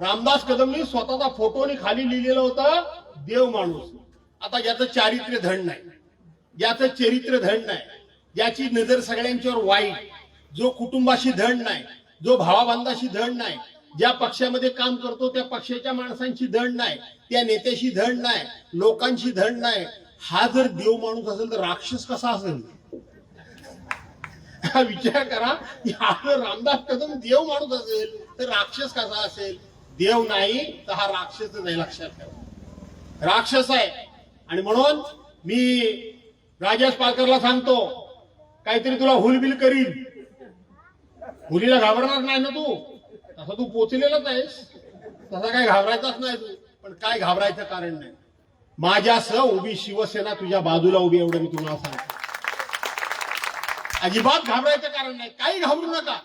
रामदास कदमनी स्वतःचा फोटोनी खाली लिहिलेलं होता देव माणूस. आता याचं चारित्र्य धड नाही. याचं चरित्र धड नाही. याची नजर सगळ्यांच्यावर वाईट. जो कुटुंबाशी धड नाही जो भावाबांधाशी धड नाही ज्या पक्षामध्ये काम करतो त्या पक्षाच्या माणसांची धड नाही त्या नेत्याशी धड नाही लोकांशी धड नाही. हा जर देव माणूस असेल तर राक्षस कसा असेल? हा विचार करा की हा जर रामदास कदम देव माणूस असेल तर राक्षस कसा असेल? देव नाही तर हा राक्षस नाही लक्षात ठेवा. राक्षस आहे. आणि म्हणून मी राजेश पालकरला सांगतो काहीतरी तुला हुलबिल करील हुलीला घाबरणार नाही ना तू? तसा तू पोचलेलाच आहेस. तसा काय घाबरायचाच नाही तू. पण काय घाबरायचं कारण नाही. माझ्यासह उभी शिवसेना तुझ्या बाजूला उभी एवढं मी तुम्हाला सांगतो. अजिबात घाबरायचं कारण नाही. काही घाबरू नका.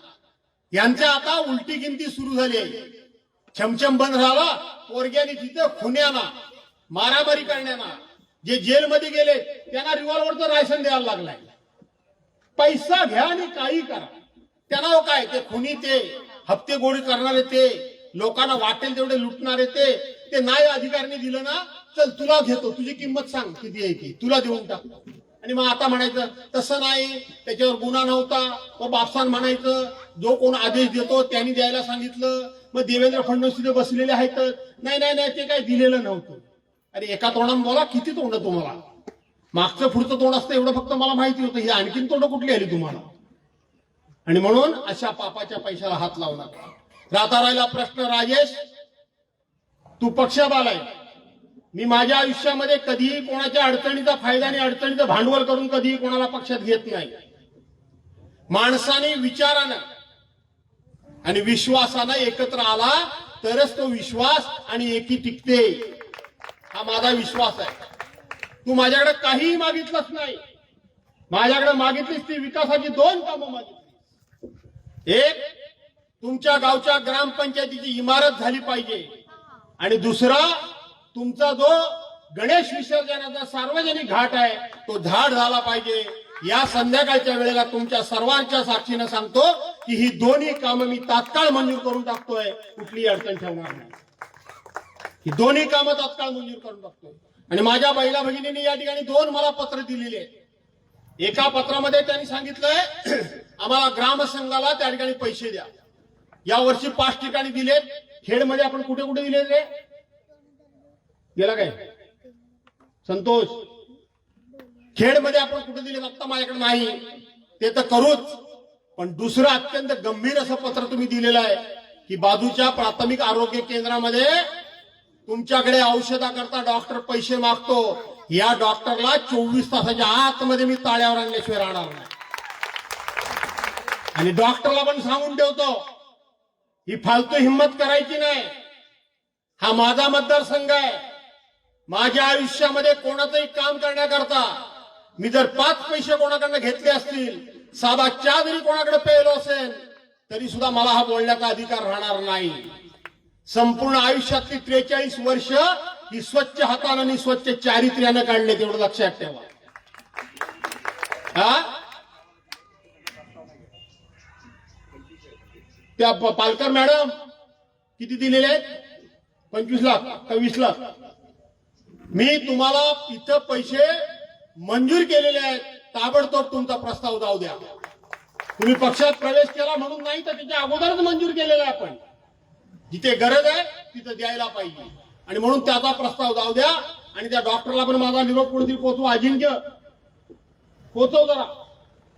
यांच्या आता उलटी गिनती सुरू झाली आहे. छमछम बंद झाला पोरग्याने तिथे खुन्याना मारामारी करण्याना जे जेलमध्ये गेले त्यांना रिव्हॉल्वरचं लायसन द्यायला लागलाय. पैसा घ्या आणि काही करा. त्यांना हो काय ते खुनी ते हप्ते गोळी करणारे ते लोकांना वाटेल तेवढे लुटणारे ते ते नाही अधिकाऱ्यांनी दिलं ना चल तुला घेतो तुझी किंमत सांग किती आहे ती तुला देऊन टाकतो आणि मग आता म्हणायचं तसं नाही त्याच्यावर गुन्हा नव्हता मग बापसान म्हणायचं जो कोण आदेश देतो त्यांनी द्यायला सांगितलं मग देवेंद्र फडणवीस तिथे बसलेले आहेत नाही नाही नाही ते काही दिलेलं नव्हतं. अरे एका तोंडानं बोला किती तोंड तुम्हाला? मागचं पुढचं तोंड असतं एवढं फक्त मला माहिती होतं. ही आणखीन तोंड कुठली आली तुम्हाला? आणि म्हणून अशा पापाच्या पैशाला हात लावू नका. राहता राहिला प्रश्न राजेश तू पक्षाबालाय मी माझ्या आयुष्यामध्ये कधीही कोणाच्या अडचणीचा फायदा आणि अडचणीचं भांडवल करून कधीही कोणाला पक्षात घेत नाही. माणसाने विचारानं आणि विश्वासानं एकत्र आला तरच तो विश्वास आणि एकी टिकते. हा माझा विश्वास आहे. तू माझ्याकडे काहीही मागितलंच नाही. माझ्याकडे मागितलीस ती विकासाची दोन कामं मागितली एक तुमच्या गावच्या ग्रामपंचायतीची इमारत झाली पाहिजे. आणि दुसरा तुमचा जो गणेश विसर्जनाचा सार्वजनिक घाट आहे तो झाड झाला पाहिजे. या संध्याकाळच्या वेळेला तुमच्या सर्वांच्या साक्षीनं सांगतो की ही दोन्ही कामं मी तात्काळ मंजूर करून टाकतोय. कुठलीही अडचण ठेवणार नाही. ही दोन्ही कामं तात्काळ मंजूर करून टाकतोय. आणि माझ्या महिला भगिनीने या ठिकाणी दोन मला पत्र दिलेले. आहेत एका पत्रामध्ये त्यांनी सांगितलंय आम्हाला ग्रामसंघाला त्या ठिकाणी पैसे द्या. या वर्षी पाच ठिकाणी दिलेत. खेडमध्ये आपण कुठे कुठे दिलेले? गेला काय? संतोष. खेडमध्ये आपण कुठे दिले आता माझ्याकडे नाही. ते तर करूच. पण दुसरं अत्यंत गंभीर असं पत्र तुम्ही दिलेलं आहे की बाजूच्या प्राथमिक आरोग्य केंद्रामध्ये तुमच्याकडे औषधाकरता डॉक्टर पैसे मागतो. या डॉक्टरला चोवीस तासाच्या आतमध्ये मी ताळ्यावर आणल्याशिवाय राहणार नाही. आणि डॉक्टरला पण सांगून ठेवतो ही फालतू हिंमत करायची नाही. हा माझा मतदारसंघ आहे. माझ्या आयुष्यामध्ये कोणाचंही काम करण्याकरता मी जर पाच पैसे कोणाकडनं घेतले असतील साधा चहा जरी कोणाकडे पेलो असेल तरी सुद्धा मला हा बोलण्याचा अधिकार राहणार नाही. संपूर्ण आयुष्यातली त्रेचाळीस वर्ष ही स्वच्छ हातानं आणि स्वच्छ चारित्र्यानं काढले तेवढं लक्षात ठेवा. हा? त्या पालकर मॅडम किती दिलेले आहेत? पंचवीस लाख का वीस लाख? मी तुम्हाला इथं पैसे मंजूर केलेले आहेत. ताबडतोब तुमचा प्रस्ताव जाऊ द्या. तुम्ही पक्षात प्रवेश केला म्हणून नाही तर त्याच्या अगोदरच मंजूर केलेला आहे आपण. जिथे गरज आहे तिथं द्यायला पाहिजे. आणि म्हणून त्याचा प्रस्ताव जाऊ द्या. आणि त्या डॉक्टरला पण माझा निरोप कोणतरी पोचवू अजिंक्य. पोचव जरा.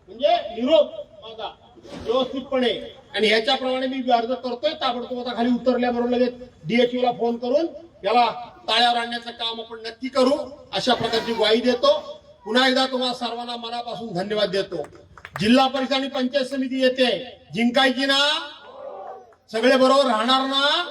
म्हणजे निरोप माझा व्यवस्थितपणे. आणि ह्याच्याप्रमाणे मी अर्ज करतोय. ताबडतोब आता खाली उतरल्याबरोबर लगेच DHO ला फोन करून याला ताळ्यावर आणण्याचं काम आपण नक्की करू. अशा प्रकारची ग्वाही देतो. पुन्हा एकदा तुम्हाला सर्वांना मनापासून धन्यवाद देतो. जिल्हा परिषद आणि पंचायत समिती येते. जिंकायची ना? सगळे बरोबर राहणार ना?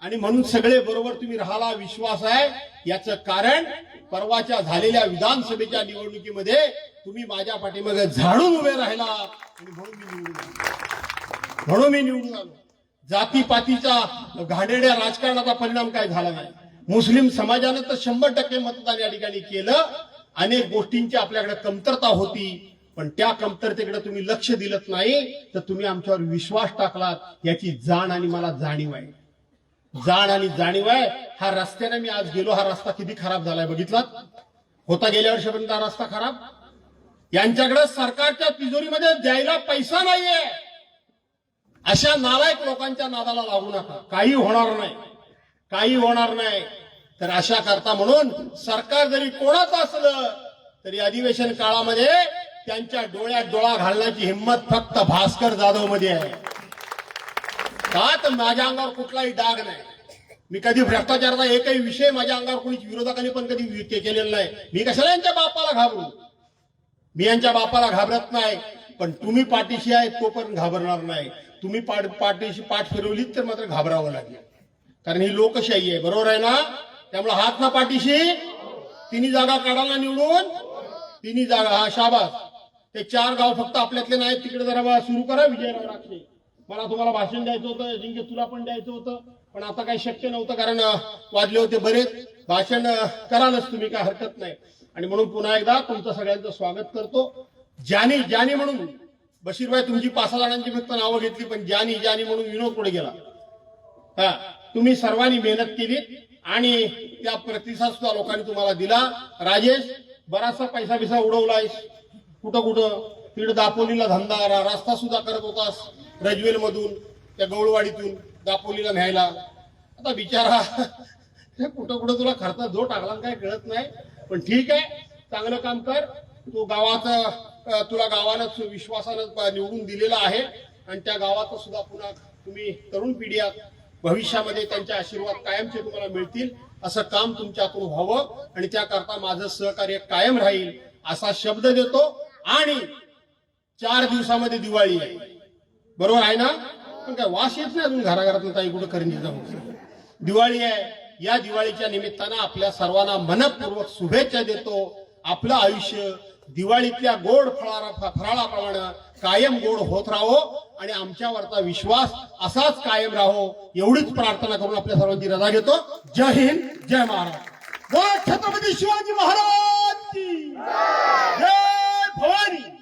आणि म्हणून सगळे बरोबर तुम्ही राहाला विश्वास आहे. याचं कारण परवाच्या झालेल्या विधानसभेच्या निवडणुकीमध्ये तुम्ही माझ्या पाठीमागे झाडून उभे राहिला. आणि म्हणून मी निवडून आलो. म्हणून मी निवडून आलो. जातीपातीचा घाणेड्या राजकारणाचा परिणाम काय झाला नाही? मुस्लिम समाजानं तर शंभर टक्के मतदान या ठिकाणी केलं. अनेक गोष्टींची आपल्याकडे कमतरता होती पण त्या कमतरतेकडे तुम्ही लक्ष दिलं नाही तर तुम्ही आमच्यावर विश्वास टाकलात याची जाण आणि मला जाणीव आहे. जाण आणि जाणीव आहे हा रस्त्याने मी आज गेलो हा रस्ता किती खराब झालाय बघितला होता गेल्या वर्षापर्यंत हा रस्ता खराब? यांच्याकडे सरकारच्या तिजोरीमध्ये द्यायला पैसा नाहीये. अशा नालायक लोकांच्या नादाला लागू नका. काही होणार नाही. काही होणार नाही. तर अशा करता म्हणून सरकार जरी कोणाचं असलं तरी अधिवेशन काळामध्ये त्यांच्या डोळ्यात डोळा घालण्याची हिंमत फक्त भास्कर जाधवमध्ये आहे. का तर माझ्या अंगावर कुठलाही डाग नाही. मी कधी भ्रष्टाचाराचा एकही विषय माझ्या अंगावर कोणी विरोधकांनी पण कधी केलेला नाही. मी कशाला यांच्या बापाला घाबरू? मी यांच्या बापाला घाबरत नाही पण तुम्ही पाठीशी आहे तो पण घाबरणार नाही. तुम्ही पाठ पाठीशी पाठ फिरवलीत तर मात्र घाबरावं लागेल. कारण ही लोकशाही आहे बरोबर आहे ना? त्यामुळे हात ना पाठीशी. तिन्ही जागा काढायला निवडून तिन्ही जागा हा शाबास. ते चार गाव फक्त आपल्यातले नाहीत तिकडे जरा सुरू करा विजयराव राक्षे मला तुम्हाला भाषण द्यायचं होतं जिंके तुला पण द्यायचं होतं पण आता काही शक्य नव्हतं कारण वाजले होते बरेच. भाषण करालच तुम्ही काय हरकत नाही. आणि म्हणून पुन्हा एकदा तुमचं सगळ्यांचं स्वागत करतो. ज्यानी ज्यानी म्हणून बशीरबाई तुमची पाच सहा जणांची फक्त नावं घेतली पण ज्यानी ज्यानी म्हणून विनोद पुढे गेला. हा तुम्ही सर्वांनी मेहनत केली. आणि त्या प्रतिसाद सुद्धा लोकांनी तुम्हाला दिला. राजेश बराचसा पैसा बिसा उडवलाय कुठं कुठं? तिकडे दापोलीला धंदा रा- रस्ता सुद्धा करत होतास. रजवेल मधून त्या गवळवाडीतून दापोलीला न्यायला. आता विचारा हे कुठं कुठं तुला खर्च जो टाकला काय कळत नाही. पण ठीक आहे चांगलं काम कर. तू गावाचा तुला गावानं विश्वासानं निवडून दिलेला आहे. आणि त्या गावाचं सुद्धा पुन्हा तुम्ही तरुण पिढी आहात. भविष्यामध्ये त्यांचे आशीर्वाद कायमचे तुम्हाला मिळतील. असं काम तुमच्याकडून व्हावं आणि त्याकरता माझं सहकार्य कायम राहील असा शब्द देतो आणि चार दिवसामध्ये दिवाळी आहे. बरोबर आहे ना? पण काय वास येत नाही अजून घराघरातून काही कुठं करंजी जाऊन दिवाळी आहे. या दिवाळीच्या निमित्तानं आपल्या सर्वांना मनपूर्वक शुभेच्छा देतो. आपलं आयुष्य दिवाळीतल्या गोड फळारा फराळाप्रमाणे कायम गोड होत राहो आणि आमच्यावरचा विश्वास असाच कायम राहो एवढीच प्रार्थना करून आपल्या सर्वांची रजा घेतो. जय हिंद जय महाराज. छत्रपती शिवाजी महाराज जय भवानी.